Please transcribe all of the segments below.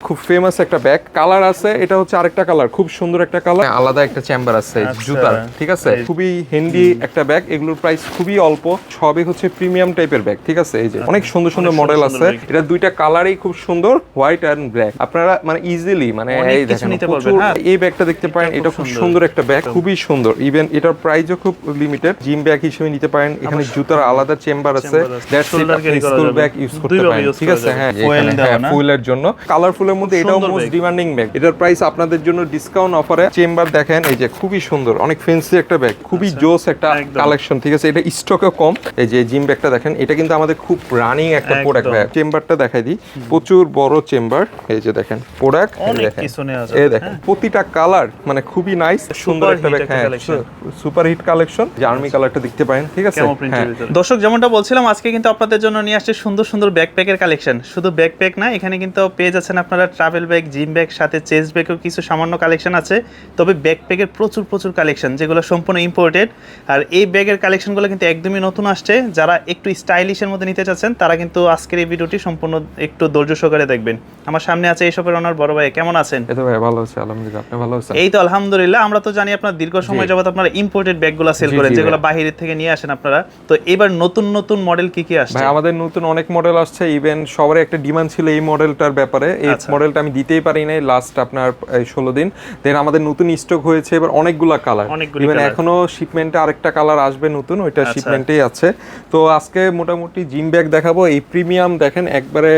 খুব ফেমাস একটা bag colour আছে এটা হচ্ছে আরেকটা কালার খুব সুন্দর একটা কালার আলাদা একটা চেম্বার আছে আচ্ছা। জুতার ঠিক আছে? এই- খুবই হেন্ডি একটা ব্যাগ এগুলোর প্রাইস খুবই অল্প। সবই হচ্ছে প্রিমিয়াম টাইপের ব্যাগ ঠিক আছে? এই যে অনেক সুন্দর সুন্দর মডেল আছে। এটা দুইটা কালারই খুব সুন্দর হোয়াইট এন্ড ব্ল্যাক আপনারা মানে ইজিলি মানে এই দেখেন প্রচুর হ্যাঁ। এই ব্যাগটা দেখতে পারেন এটা খুব সুন্দর। একটা ব্যাগ খুবই সুন্দর। ইভেন এটার প্রাইসও খুব লিমিটেড জিম ব্যাগ হিসেবে নিতে পারেন। এখানে জুতার আলাদা চেম্বার আছে। That's it school bag use করতে পারেন ঠিক আছে? হ্যাঁ Foil এখানে দেওয়া হ্যাঁ কালারফুলের মধ্যে এটাও মোস্ট ডিমান্ডিং ব্যাগ এটার প্রাইস আপনাদের জন্য ডিসকাউন্ট অফারে চেম্বার দেখেন এই যে খুবই সুন্দর অনেক ফেন্সি একটা ব্যাগ খুবই জোস একটা কালেকশন ঠিক আছে? এটা স্টকে কম। এই যে জিম ব্যাগটা দেখেন এটা কিন্তু আমাদের খুব রানিং একটা প্রোডাক্ট ব্যাগ চেম্বারটা দেখাই দিই। প্রচুর বড় চেম্বার এই যে দেখেন প্রোডাক্ট অনেক দেখেন। এই দেখেন প্রতিটা কালার মানে খুবই নাইস সুন্দর একটা ব্যাগ হ্যাঁ। সুপার হিট কালেকশন জার্মি কালারটা দেখতে পারেন ঠিক আছে? হ্যাঁ। দর্শক যেমনটা বলছিলাম আজকে কিন্তু আপনাদের জন্য নিয়ে আসছে সুন্দর সুন্দর ব্যাকপ্যাকের কালেকশন শুধু ব্যাকপ্যাক না এখানে কিন্তু পেয়ে যাচ্ছেন আপনারা ট্রাভেল ব্যাগ জিম ব্যাগ সাথে চেস্ট ব্যাগের কিছু সামান্য কালেকশন আছে। তবে ব্যাকপ্যাকের প্রচুর প্রচুর কালেকশন যেগুলো সম্পূর্ণ ইম্পোর্টেড আর এই ব্যাগের কালেকশনগুলো কিন্তু একদমই নতুন আসছে। যারা একটু স্টাইলিশের মধ্যে নিতে চাচ্ছেন তারা কিন্তু আজকের এই ভিডিওটি সম্পূর্ণ একটু ধৈর্য সহকারে দেখবেন। আমার সামনে আছে এই শপের ওনার বড় ভাই কেমন আছেন? এই তো ভাই ভালো আছে আলহামদুলিল্লাহ আপনি ভালো আছেন? এই তো আলহামদুলিল্লাহ আমরা তো জানি আপনার দীর্ঘ সময়। যাবত আপনারা ইম্পোর্টেড ব্যাগগুলো সেল করেন যেগুলো। বাহিরের থেকে নিয়ে আসেন আপনারা। তো এবার নতুন নতুন মডেল কি কি আসছে? ভাই আমাদের নতুন অনেক মডেল আসছে। ইভেন সবার একটা ডিমান্ড ছিল এই মডেলটার ব্যাপারে। এই। মডেলটা আমি দিতেই পারি নাই লাস্ট আপনার এই ষোলো দিন দেন আমাদের নতুন স্টক হয়েছে এবার অনেকগুলা কালার ইভেন। এখনও শিপমেন্টে আরেকটা কালার আসবে নতুন ওইটা আচ্ছা। শিপমেন্টেই আছে তো আজকে মোটামুটি জিম ব্যাগ দেখাবো এই প্রিমিয়াম দেখেন একবারে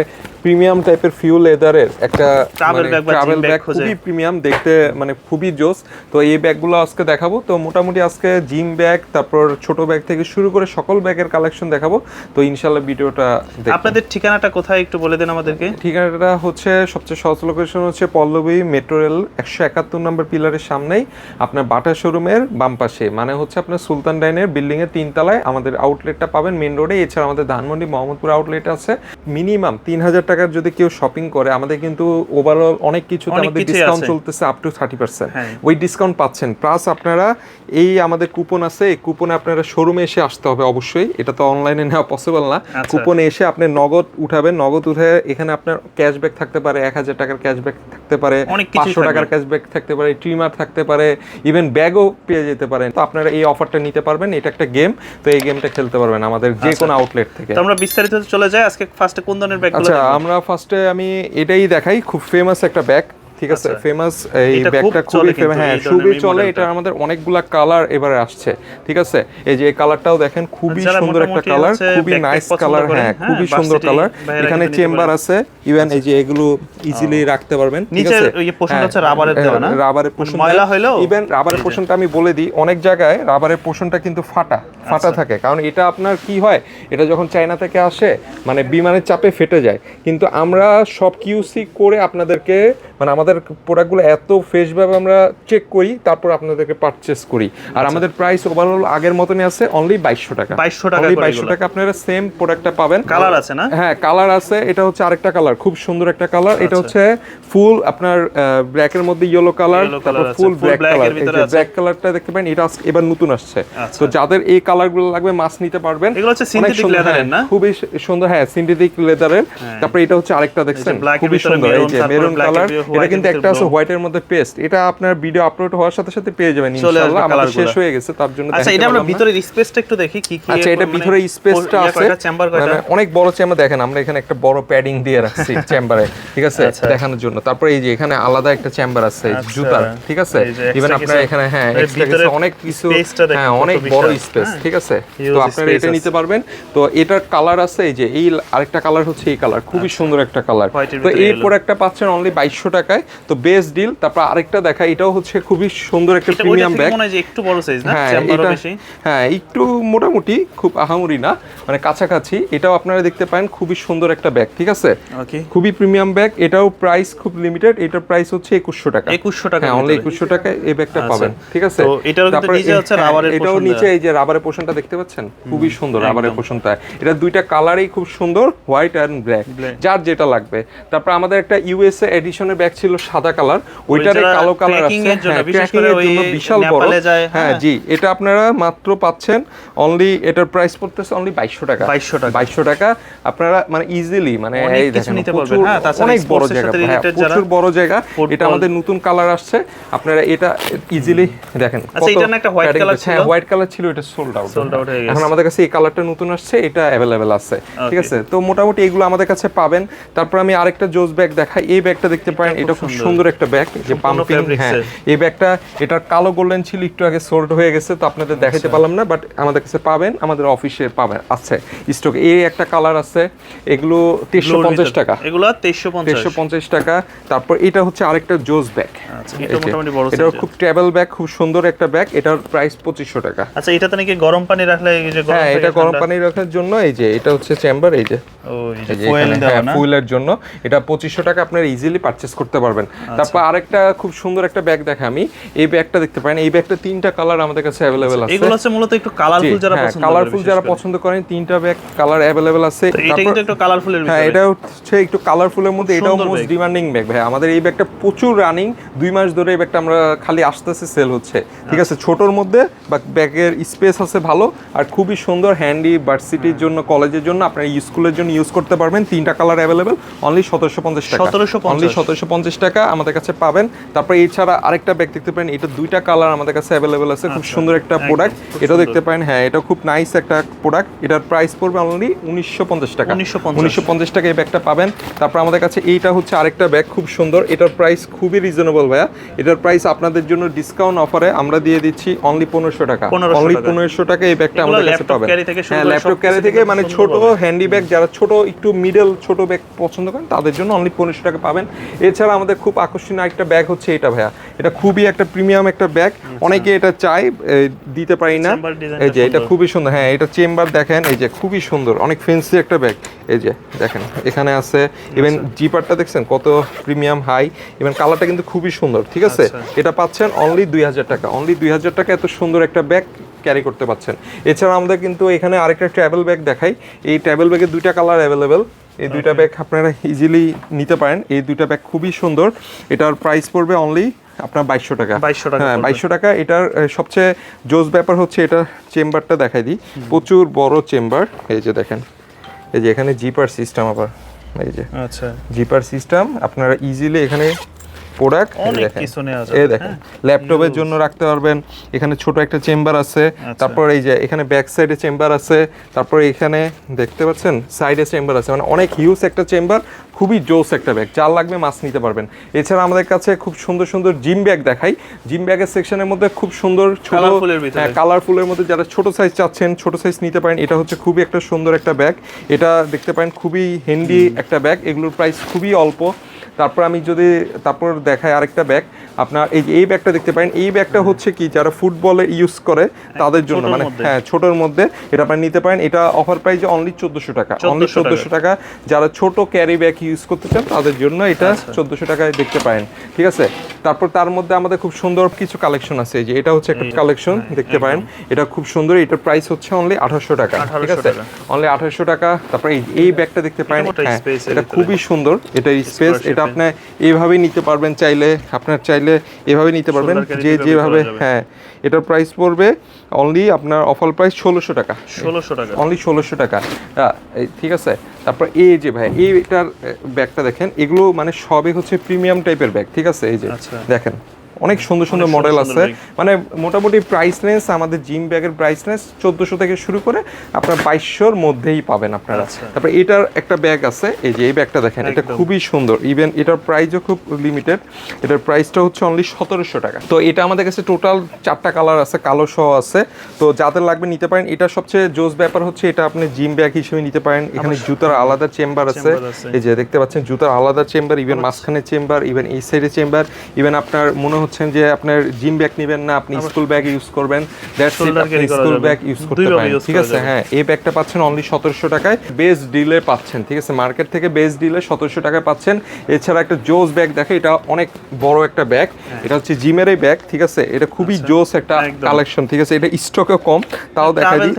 প্রিমিয়াম টাইপের ফিউল লেদারের একটা ট্রাভেল ব্যাগ খুবই প্রিমিয়াম দেখতে মানে খুবই জোস। তো এই ব্যাগগুলো আজকে দেখাবো। তো মোটামুটি আজকে জিম ব্যাগ তারপর ছোট ব্যাগ থেকে শুরু করে সকল ব্যাগের কালেকশন দেখাবো। তো ইনশাল্লাহ ভিডিওটা আপনাদের ঠিকানাটা কোথায় একটু বলে দেন আমাদেরকে? ঠিকানাটা হচ্ছে সবচেয়ে সহজ লোকেশন হচ্ছে পল্লবী মেট্রো রেল একশো একাত্তর নম্বর পিলারের সামনেই আপনার বাটা শোরুমের বাম পাশে। মানে হচ্ছে আপনার সুলতান ডাইনের বিল্ডিং এর তিনতলায় আমাদের আউটলেটটা পাবেন মেন রোডে এছাড়া আমাদের ধানমন্ডি মোহাম্মদপুর আউটলেট আছে। মিনিমাম তিন হাজার টাকার যদি কেউ শপিং করে আমাদের কিন্তু ওভারঅল অনেক কিছু আমাদের ডিসকাউন্ট চলতেছে আপ টু থার্টি পার্সেন্ট। ওই ডিসকাউন্ট পাচ্ছেন। প্লাস আপনারা এই আমাদের কুপন আছে এই কুপনে আপনারা শোরুমে এসে আসতে হবে অবশ্যই। এটা তো অনলাইনে নেওয়া পসিবল না। আচ্ছা। কুপনে এসে আপনি নগদ উঠাবেন। নগদ উঠে এখানে আপনার ক্যাশব্যাক থাকতে পারে এক হাজার টাকার ক্যাশব্যাক থাকতে পারে পাঁচশো টাকার। ক্যাশব্যাক থাকতে পারে ট্রিমার থাকতে পারে ইভেন ব্যাগও পেয়ে যেতে পারেন। তো আপনারা এই অফারটা নিতে পারবেন এটা একটা গেম তো এই গেমটা খেলতে পারবেন আমাদের যে কোনো আউটলেট থেকে। আমরা বিস্তারিত চলে যাই আজকে ফার্স্টে কোন ধরনের ব্যাগগুলো আচ্ছা আমরা ফার্স্টে আমি এটাই দেখাই খুব ফেমাস একটা ব্যাগ ঠিক আছে? আচ্ছা। ফেমাস এই ব্যাগটা খুবই ফেমাস হ্যাঁ খুবই চলে এটা আমাদের অনেকগুলা কালার এবারে আসছে ঠিক আছে? এই যে কালারটাও দেখেন খুবই সুন্দর একটা কালার খুবই নাইস কালার হ্যাঁ হ্যাঁ, খুবই সুন্দর কালার এখানে চেম্বার আছে ইভেন এই যে এগুলো ইজিলি রাখতে পারবেন নিচের ওই যে পোষণটা হচ্ছে রাবারের দেওয়া না? রাবারের মানে পোষণ ময়লা হইলেও ইভেন রাবারের পোষণটা আমি বলে দিই অনেক জায়গায় রাবারের পোষণটা কিন্তু ফাটা ফাটা আচ্ছা। থাকে। কারণ এটা আপনার কি হয় এটা যখন চায়না থেকে আসে মানে বিমানের চাপে ফেটে যায়। কিন্তু আমরা সব কিউসি করে আপনাদেরকে মানে আমাদের প্রোডাক্টগুলো এত ফ্রেশভাবে আমরা চেক করি তারপর আপনাদেরকে পারচেস করি। আর আমাদের প্রাইস ওভারঅল আগের মতনই আছে অনলি বাইশশো টাকা। 2200 টাকা বাইশশো টাকা আপনারা সেম প্রোডাক্টটা পাবেন। কালার আছে না? হ্যাঁ কালার আছে এটা হচ্ছে আরেকটা কালার খুব সুন্দর একটা কালার এটা আচ্ছা। হচ্ছে ফুল আপনার ব্ল্যাকের মধ্যে ইয়েলো কালার তারপর ফুল ব্ল্যাক কালার এই যে ব্ল্যাক কালারটা দেখতে পারেন এটা এবার নতুন আসছে। আচ্ছা। তো যাদের এই কালারগুলো লাগবে মাছ নিতে পারবেন। এগুলো হচ্ছে leather এর হ্যাঁ, না? খুবই সুন্দর হ্যাঁ সিনথেটিক লেদারের তারপরে এটা হচ্ছে আরেকটা দেখছেন খুবই সুন্দর। এই যে মেরুন কালার এটা কিন্তু একটা আছে হোয়াইট এর মধ্যে পেস্ট এটা আপনার ভিডিও আপলোড হওয়ার সাথে সাথে পেয়ে যাবেন ইনশাআল্লাহ। আমাদের শেষ হয়ে গেছে তার জন্য আচ্ছা এটা আমরা পারলাম না। ভিতরে স্পেসটা একটু দেখি কি কি আচ্ছা এটা মানে ভিতরে স্পেসটা আছে। মানে অনেক বড় চেম্বার দেখেন আমরা এখানে একটা বড় প্যাডিং দিয়ে রাখছি। চেম্বারে ঠিক আছে? আচ্ছা। দেখানোর জন্য। তারপরে এই যে এখানে আলাদা একটা চেম্বার আছে আচ্ছা। জুতার ঠিক আছে? ইভেন আপনারা এখানে হ্যাঁ কিছু অনেক কিছু হ্যাঁ অনেক বড় স্পেস হ্যাঁ। ঠিক আছে? তো আপনারা এটা নিতে পারবেন। তো এটার কালার আছে এই যে এই আরেকটা কালার হচ্ছে এই কালার খুবই সুন্দর একটা কালার আচ্ছা। তো এই। প্রোডাক্টটা পাচ্ছেন অনলি বাইশশো টাকায়। তো বেস্ট ডিল তারপর আরেকটা দেখা এটাও হচ্ছে খুবই সুন্দর একটা প্রিমিয়াম ব্যাগ মনে হয় একটু বড় সাইজ না? হ্যাঁ এটা হ্যাঁ একটু মোটামুটি খুব আহামরি না মানে কাছাকাছি। এটাও আপনারা দেখতে পারেন খুবই সুন্দর একটা ব্যাগ ঠিক আছে? ওকে খুবই প্রিমিয়াম ব্যাগ এটাও প্রাইস খুব লিমিটেড এটার প্রাইস হচ্ছে একুশশো টাকা। 2100 টাকা হ্যাঁ অনলি একুশশো টাকায় এই ব্যাগটা আচ্ছা। পাবেন ঠিক আছে? তো এটারও কিন্তু নিচে হ্যাঁ, রাবারের এটাও নিচে এই যে রাবারের পোষণটা দেখতে পাচ্ছেন? খুবই সুন্দর রাবারের পোষণটা এটা দুইটা কালারই খুব সুন্দর হোয়াইট অ্যান্ড ব্ল্যাক যার যেটা লাগবে। তারপর আমাদের একটা ইউএসএ এডিশনের ব্যাগ ছিল সাদা কালার ওইটারে কালো কালার আছে। হ্যাঁ বিশেষ করে ওই বিশাল বড়। হ্যাঁ হ্যাঁ। জি এটা আপনারা মাত্র পাচ্ছেন অনলি এটার প্রাইস পড়তেছে অনলি বাইশশো টাকা। 2200 টাকা। বাইশশো টাকা। আপনারা মানে ইজিলি মানে এই দেখেন নিতে পারবেন, হ্যাঁ, তাছাড়া অনেক বড় জায়গা প্রচুর বড় জায়গা। এটা আমাদের নতুন কালার আসছে। আপনারা এটা ইজিলি দেখেন। আচ্ছা, এটা না একটা white padding color হ্যাঁ ছিল? হোয়াইট কালার ছিল এটা সোল্ড আউট Sold out হয়ে গেছে। এখন আমাদের কাছে এই কালারটা নতুন আসছে এটা অ্যাভেলেবেল আছে। ঠিক আছে? তো মোটামুটি এগুলো আমাদের কাছে পাবেন। তারপর আমি আরেকটা জোস ব্যাগ দেখাই। এই ব্যাগটা দেখতে পারেন এটা খুব সুন্দর। একটা ব্যাগ যে পাম্পিং হ্যাঁ। এই ব্যাগটা এটার কালো গোল্ডেন ছিল একটু আগে সোল্ড হয়ে গেছে তো আপনাদের দেখাতে আচ্ছা। পারলাম না বাট আমাদের কাছে পাবেন আমাদের অফিসে পাবেন আছে। স্টক এই একটা কালার আছে এগুলো তেইশশো Blue র পঞ্চাশ ভিতর। টাকা। এগুলো তেইশশো পঞ্চাশ। টাকা। তারপর এটা হচ্ছে আরেকটা জোস ব্যাগ। আচ্ছা, এটা মোটামুটি বড় এটাও খুব ট্রাভেল ব্যাগ খুব সুন্দর একটা ব্যাগ এটার প্রাইস পঁচিশশো টাকা। আচ্ছা এটাতে নাকি গরম পানি রাখলে এই যে হ্যাঁ এটা গরম পানি রাখার জন্য এই যে এটা হচ্ছে চেম্বার এই যে। দেওয়া হ্যাঁ, জন্য। এটা পঁচিশশো টাকা আপনারা ইজিলি পারচেস করতে পারবেন। আচ্ছা। তারপর আরেকটা খুব সুন্দর একটা ব্যাগ দেখে আমি। এই ব্যাগটা দেখতে পারেন। এই ব্যাগটা তিনটা কালার আমাদের কাছে অ্যাভেলেবেল আছে। এগুলো হচ্ছে মূলত একটু কালারফুল যারা পছন্দ করে কালারফুল যারা পছন্দ করেন তিনটা ব্যাগ কালার অ্যাভেলেবেল আছে। এটা কিন্তু একটু কালারফুলের হ্যাঁ এটা হচ্ছে একটু কালারফুলের মধ্যে এটাও মোস্ট ডিমান্ডিং ব্যাগ ভাই। আমাদের এই ব্যাগটা প্রচুর রানিং দুই মাস ধরে এই ব্যাগটা আমরা খালি আস্তে আস্তে সেল হচ্ছে। ঠিক আছে ছোটর মধ্যে বা ব্যাগের স্পেস আছে ভালো আর খুবই সুন্দর হ্যান্ডি ভার্সিটির জন্য কলেজের জন্য আপনার স্কুলের জন্য ইউজ করতে পারবেন। তিনটা কালার অ্যাভেলেবেল অনলি সতেরোশো পঞ্চাশ টাকা। 1750 অনলি সতেরোশো পঞ্চাশ টাকা আমাদের কাছে পাবেন। তারপর এছাড়া আরেকটা ব্যাগ দেখতে পারেন এটা দুইটা কালার আমাদের কাছে অ্যাভেলেবেল আছে খুব আচ্ছা, সুন্দর একটা প্রোডাক্ট এটাও দেখতে পারেন হ্যাঁ এটা খুব নাইস একটা প্রোডাক্ট এটার প্রাইস পড়বে অনলি উনিশশো পঞ্চাশ টাকা। 1950 উনিশশো পঞ্চাশ টাকা এই ব্যাগটা পাবেন। তারপর আমাদের কাছে এইটা হচ্ছে আরেকটা ব্যাগ খুব সুন্দর। এটার প্রাইস খুবই রিজনেবল ভাইয়া। এটার প্রাইস আপনাদের জন্য ডিসকাউন্ট অফারে আমরা দিয়ে দিচ্ছি অনলি পনেরোশো টাকা। 1500 অনলি পনেরোশো টাকা এই ব্যাগটা আমাদের কাছে পাবেন। হ্যাঁ ল্যাপটপ ক্যারি থেকে মানে ছোট হ্যান্ডি ব্যাগ যারা ছোট একটু মিডল ছোট ব্যাগ পছন্দ করেন তাদের জন্য অনলি পনেরোশো টাকা পাবেন। এছাড়া আমাদের খুব আকর্ষণীয় একটা ব্যাগ হচ্ছে এটা ভাইয়া। এটা খুবই একটা প্রিমিয়াম একটা ব্যাগ অনেকে এটা চাই দিতে পারি না। এই যে এটা খুবই সুন্দর। হ্যাঁ এটা চেম্বার দেখেন এই যে খুবই সুন্দর অনেক ফেন্সি একটা ব্যাগ এই যে দেখেন এখানে আছে ইভেন আচ্ছা। জিপারটা দেখছেন কত প্রিমিয়াম হাই ইভেন কালারটা কিন্তু খুবই সুন্দর ঠিক আছে? আচ্ছা। এটা পাচ্ছেন অনলি দুই হাজার টাকা। অনলি দুই হাজার টাকা এত সুন্দর একটা ব্যাগ ক্যারি করতে পাচ্ছেন। এছাড়া আমাদের কিন্তু এখানে আরেকটা ট্রাভেল ব্যাগ দেখাই। এই ট্রাভেল ব্যাগের দুইটা কালার অ্যাভেলেবেল এই দুইটা ব্যাগ আপনারা ইজিলি নিতে পারেন। এই দুইটা ব্যাগ খুবই সুন্দর। এটার প্রাইস পড়বে অনলি আপনার বাইশশো টাকা। 2200 টাকা হ্যাঁ। বাইশশো টাকা। এটার সবচেয়ে জোস ব্যাপার হচ্ছে এটা চেম্বারটা দেখাই দিই। প্রচুর বড় চেম্বার এই যে দেখেন। এই যে এখানে জিপার সিস্টেম আবার। এই যে আচ্ছা। জিপার সিস্টেম আপনারা ইজিলি এখানে প্রোডাক্ট এই দেখেন। ল্যাপটপের জন্য রাখতে পারবেন। এখানে ছোট একটা চেম্বার আছে। আচ্ছা। তারপর এই যে এখানে ব্যাক সাইডে চেম্বার আছে। তারপর এখানে দেখতে পাচ্ছেন সাইডে চেম্বার আছে। মানে অনেক হিউজ একটা চেম্বার খুবই জোস একটা ব্যাগ যার লাগবে মাছ নিতে পারবেন। এছাড়া আমাদের কাছে খুব সুন্দর সুন্দর জিম ব্যাগ দেখাই। জিম ব্যাগের সেকশনের মধ্যে খুব সুন্দর ছোট এর হ্যাঁ কালারফুলের মধ্যে যারা ছোট সাইজ চাচ্ছেন ছোট সাইজ নিতে পারেন এটা হচ্ছে খুবই একটা সুন্দর একটা ব্যাগ এটা দেখতে পারেন খুবই হ্যান্ডি একটা ব্যাগ এগুলোর প্রাইস খুবই অল্প। তারপর আমি যদি তারপর দেখাই আরেকটা ব্যাগ আপনার এই যে এই ব্যাগটা দেখতে পারেন এই ব্যাগটা হচ্ছে কি যারা ফুটবলে ইউজ করে তাদের জন্য মানে হ্যাঁ ছোটোর মধ্যে এটা আপনারা নিতে পারেন। এটা অফার প্রাইস অনলি চোদ্দোশো টাকা অনলি 1400 চোদ্দোশো টাকা। যারা ছোট ক্যারি ব্যাগ ইউজ করতে চান তাদের জন্য এটা আচ্ছা। চোদ্দোশো টাকায় দেখতে পারেন। ঠিক আছে? তারপর তার মধ্যে আমাদের খুব সুন্দর কিছু কালেকশন আছে। যে এটা হচ্ছে একটা কালেকশন দেখতে পারেন। এটা খুব সুন্দর এটার প্রাইস হচ্ছে অনলি আঠারোশো টাকা। ঠিক আছে? অনলি আঠারোশো টাকা। তারপরে এই ব্যাগটা দেখতে পারেন। হ্যাঁ এটা খুবই সুন্দর। এটা স্পেস এটা। আপনি এইভাবেই নিতে পারবেন চাইলে আপনার চাইলে এভাবে নিতে পারবেন যে যেভাবে। হ্যাঁ এটার প্রাইস পড়বে অনলি আপনার অফার প্রাইস ষোলোশো টাকা। ষোলোশো টাকা। অনলি ষোলোশো টাকা। ঠিক আছে? তারপর এই যে ভাই এইটার ব্যাগটা দেখেন এগুলো মানে সবই হচ্ছে প্রিমিয়াম টাইপের ব্যাগ ঠিক আছে? এই যে আচ্ছা। দেখেন। অনেক সুন্দর সুন্দর মডেল আছে। মানে মোটামুটি প্রাইসনেস আমাদের জিম ব্যাগের প্রাইসনেস চোদ্দোশো থেকে শুরু করে আপনার বাইশশোর মধ্যেই পাবেন আপনারা। আচ্ছা। তারপর এটার একটা ব্যাগ আছে এই যে এই ব্যাগটা দেখেন এটা খুবই সুন্দর। ইভেন এটার প্রাইসও খুব লিমিটেড এটার প্রাইসটা হচ্ছে অনলি সতেরোশো টাকা। তো এটা আমাদের কাছে টোটাল চারটা কালার আছে কালো সহ আছে। তো যাদের লাগবে নিতে পারেন এটা সবচেয়ে জোস ব্যাপার হচ্ছে এটা আপনি জিম ব্যাগ হিসেবে নিতে পারেন। এখানে জুতার আলাদা চেম্বার আছে। এই যে দেখতে পাচ্ছেন জুতার আলাদা চেম্বার ইভেন মাঝখানে চেম্বার ইভেন এই সাইডে চেম্বার ইভেন আপনার মনে হচ্ছেন যে আপনার জিম ব্যাগ নেবেন না আপনি স্কুল ব্যাগ ইউজ করবেন দ্যাটস ইট আপনি স্কুল ব্যাগ ইউজ করতে পারেন ঠিক আছে? হ্যাঁ এই ব্যাগটা পাচ্ছেন অনলি সতেরোশো টাকায় বেস্ট ডিলে পাচ্ছেন ঠিক আছে? মার্কেট থেকে বেস্ট ডিলে সতেরোশো টাকায় পাচ্ছেন। এছাড়া একটা জোস ব্যাগ দেখে এটা অনেক বড় একটা ব্যাগ এটা হচ্ছে জিমেরই ব্যাগ ঠিক আছে? এটা খুবই জোস একটা হ্যাঁ। কালেকশন ঠিক আছে? এটা স্টকে কম তাও দেখা দিই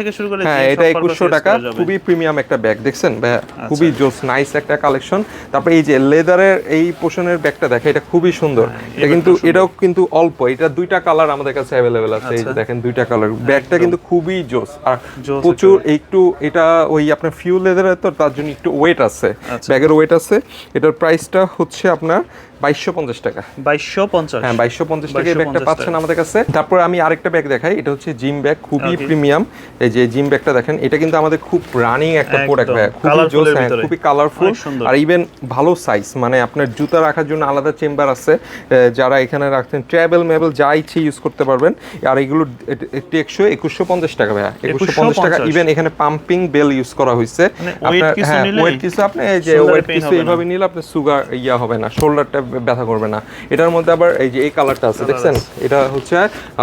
হ্যাঁ এটা সব একুশশো purpose use টাকা খুবই প্রিমিয়াম একটা ব্যাগ দেখছেন? ভাইয়া আচ্ছা। খুবই জোস নাইস একটা কালেকশন তারপরে এই যে লেদারের এই পোষণের ব্যাগটা দেখে এটা খুবই সুন্দর। হ্যাঁ, এটা কিন্তু এটাও কিন্তু অল্প। এটা দুইটা কালার আমাদের কাছে অ্যাভেলেবেল আছে। এই যে আচ্ছা। দেখেন দুইটা কালার ব্যাগটা কিন্তু খুবই জোস। আর প্রচুর একটু এটা ওই আপনার ফিউ লেদারের তো তার জন্য একটু ওয়েট আছে। আচ্ছা। ব্যাগের ওয়েট আছে। এটার প্রাইসটা হচ্ছে আপনার বাইশশো পঞ্চাশ টাকা। বাইশশো পঞ্চাশ। হ্যাঁ বাইশশো পঞ্চাশ টাকা এই ব্যাগটা পাচ্ছেন আমাদের কাছে। তারপর আমি আরেকটা ব্যাগ দেখাই এটা হচ্ছে জিম ব্যাগ খুবই প্রিমিয়াম। এই যে জিম ব্যাগটা দেখেন এটা কিন্তু আমাদের খুব রানিং একটা প্রোডাক্ট ব্যাগ খুবই জোস হ্যাঁ, খুবই কালারফুল আর ইভেন ভালো সাইজ মানে আপনার জুতা রাখার জন্য আলাদা চেম্বার আছে। যারা এখানে রাখছেন ট্রাভেল মেবল যা ইচ্ছে ইউজ করতে পারবেন। আর এগুলো টেকশো একুশশো পঞ্চাশ টাকা ভাইয়া একুশশো পঞ্চাশ টাকা। ইভেন এখানে পাম্পিং বেল ইউজ করা হয়েছে। মানে আপনার হ্যাঁ ওয়েট কিছু আপনি যে ওয়েট কিছু। এইভাবে নিলে আপনার সুগার ইয়া হবে না শোল্ডারটা ব্যথা করবে না। এটার মধ্যে আবার এই যে এই কালারটা আছে দেখছেন? এটা হচ্ছে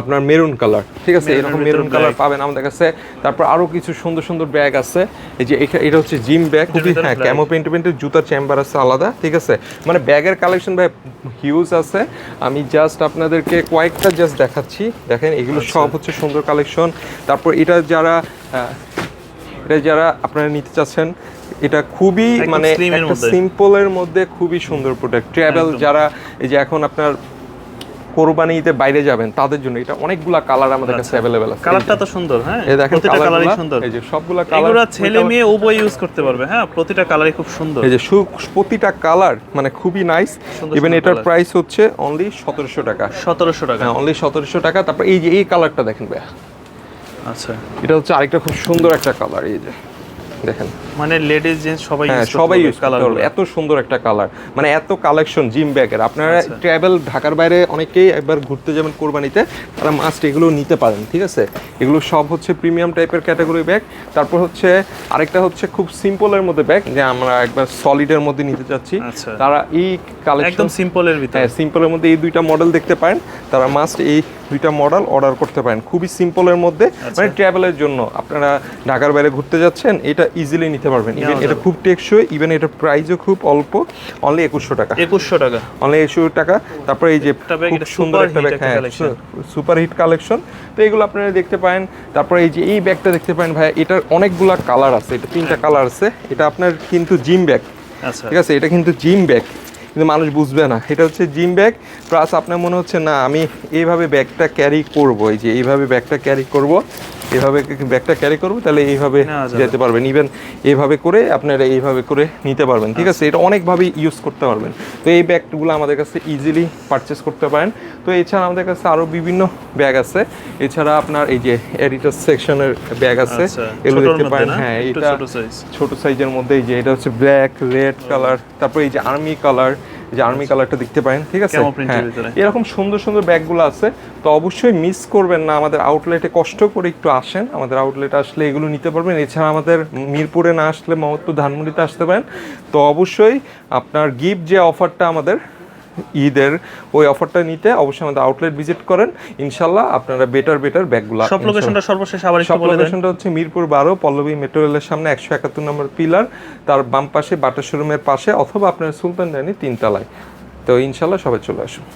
আপনার মেরুন কালার ঠিক আছে? এরকম মেরুন কালার পাবেন আমাদের কাছে। তারপর আরও কিছু সুন্দর সুন্দর ব্যাগ আছে। এই যে এটা হচ্ছে জিম ব্যাগ খুবই হ্যাঁ ক্যামো প্রিন্ট প্রিন্টের জুতার চেম্বার আছে আলাদা ঠিক আছে? মানে ব্যাগের কালেকশন ভাই হিউজ আছে। আমি জাস্ট আপনাদেরকে কয়েকটা জাস্ট দেখাচ্ছি। দেখেন এগুলো আচ্ছা। সব হচ্ছে সুন্দর কালেকশন তারপর এটা যারা এটা যারা আপনারা নিতে চাচ্ছেন এটা খুবই মানে একটা সিম্পলের মধ্যে খুবই সুন্দর প্রোডাক্ট ট্রাভেল যারা এই যে এখন আপনার কোরবানিতে বাইরে যাবেন তাদের জন্য এটা অনেকগুলা কালার আমাদের কাছে অ্যাভেলেবেল আছে। কালারটা তো সুন্দর হ্যাঁ? এই দেখেন কালারই সুন্দর। এই যে সবগুলা কালার এগুলো ছেলে মেয়ে উভয় ইউজ করতে পারবে হ্যাঁ? প্রতিটা কালারই খুব সুন্দর। এই যে প্রতিটা কালার মানে খুবই নাইস ইভেন সুন্দর এটার প্রাইস হচ্ছে অনলি সতেরোশো টাকা। সতেরোশো টাকা। হ্যাঁ অনলি সতেরোশো টাকা। তারপর এই যে এই কালারটা দেখেন ভাইয়া। আচ্ছা। এটা হচ্ছে আরেকটা খুব সুন্দর একটা কালার এই যে। দেখেন। মানে লেডিস জেন্টস সবাই হ্যাঁ সবাই ইউজ colourগুলো। এত সুন্দর একটা কালার মানে এত কালেকশন জিম ব্যাগের আপনারা আচ্ছা। ট্রাভেল ঢাকার বাইরে অনেকেই একবার ঘুরতে যাবেন কোরবানিতে তারা মাস্ট এগুলো নিতে পারেন ঠিক আছে? এগুলো সব হচ্ছে প্রিমিয়াম টাইপের ক্যাটাগরি ব্যাগ তারপর হচ্ছে আরেকটা হচ্ছে খুব সিম্পলের মধ্যে ব্যাগ যে আমরা একবার সলিডের মধ্যে নিতে চাচ্ছি। আচ্ছা। তারা এই কালেকশন একদম সিম্পলের ভিতরে। হ্যাঁ সিম্পলের মধ্যে এই দুইটা মডেল দেখতে পারেন। তারা মাস্ট এই দুইটা মডেল অর্ডার করতে পারেন। খুবই সিম্পলের মধ্যে। আচ্ছা। মানে ট্রাভেলের জন্য। আপনারা ঢাকার বাইরে ঘুরতে যাচ্ছেন এটা ইজিলি নিতে পারবেন। এটা খুব টেকসই ইভেন এটার প্রাইসও খুব অল্প অনলি একুশশো টাকা। একুশশো টাকা। অনলি একুশশো টাকা। তারপরে এই যে খুব সুন্দর একটা ব্যাগ হ্যাঁ। সুপার হিট কালেকশন তো এগুলো আপনারা দেখতে পারেন। তারপরে এই যে এই ব্যাগটা দেখতে পারেন ভাই এটার অনেকগুলা কালার আছে। এটা তিনটা কালার আছে। এটা আপনার কিন্তু জিম ব্যাগ আচ্ছা। ঠিক আছে? এটা কিন্তু জিম ব্যাগ কিন্তু মানুষ বুঝবে না। এটা হচ্ছে জিম ব্যাগ প্লাস আপনার মনে হচ্ছে না আমি এইভাবে ব্যাগটা ক্যারি করব। এই যে এইভাবে ব্যাগটা ক্যারি করব। এইভাবে ব্যাগটা ক্যারি করব তাহলে এইভাবে যেতে পারবেন। ইভেন এইভাবে করে আপনারা এইভাবে করে নিতে পারবেন ঠিক আছে? এটা অনেকভাবে ইউজ করতে পারবেন। তো এই ব্যাগগুলো আমাদের কাছে ইজিলি পারচেস করতে পারেন। তো এছাড়া আমাদের কাছে আরও বিভিন্ন ব্যাগ আছে। এছাড়া আপনার এই যে এডিটার সেকশনের ব্যাগ আছে আচ্ছা, এগুলো দেখতে পারেন। হ্যাঁ এটা ছোট ছোট সাইজের মধ্যে এই যে এটা হচ্ছে ব্ল্যাক রেড কালার তারপর এই যে আর্মি কালার যে আর্মি কালারটা দেখতে পারেন ঠিক আছে? হ্যাঁ এরকম সুন্দর সুন্দর ব্যাগগুলো আছে তো অবশ্যই মিস করবেন না। আমাদের আউটলেটে কষ্ট করে একটু আসেন। আমাদের আউটলেট আসলে এগুলো নিতে পারবেন। এছাড়া আমাদের মিরপুরে না আসলে মহত্ব ধানমন্ডিতে আসতে পারেন। তো অবশ্যই আপনার গিফট যে অফারটা আমাদের ঈদের ওই অফারটা নিতে অবশ্যই আমাদের আউটলেট ভিজিট করেন। ইনশাল্লাহ আপনারা বেটার বেটার ব্যাগগুলো সব লোকেশনটা সর্বশেষ আবার একটু সব বলে দেন। লোকেশনটা হচ্ছে মিরপুর বারো পল্লবী মেট্রো রেলের সামনে একশো একাত্তর নম্বর পিলার তার বাম পাশে বাটা শোরুমের পাশে অথবা আপনার সুলতান রানী তিনতলায়। তো ইনশাল্লাহ সবাই চলে আসুন।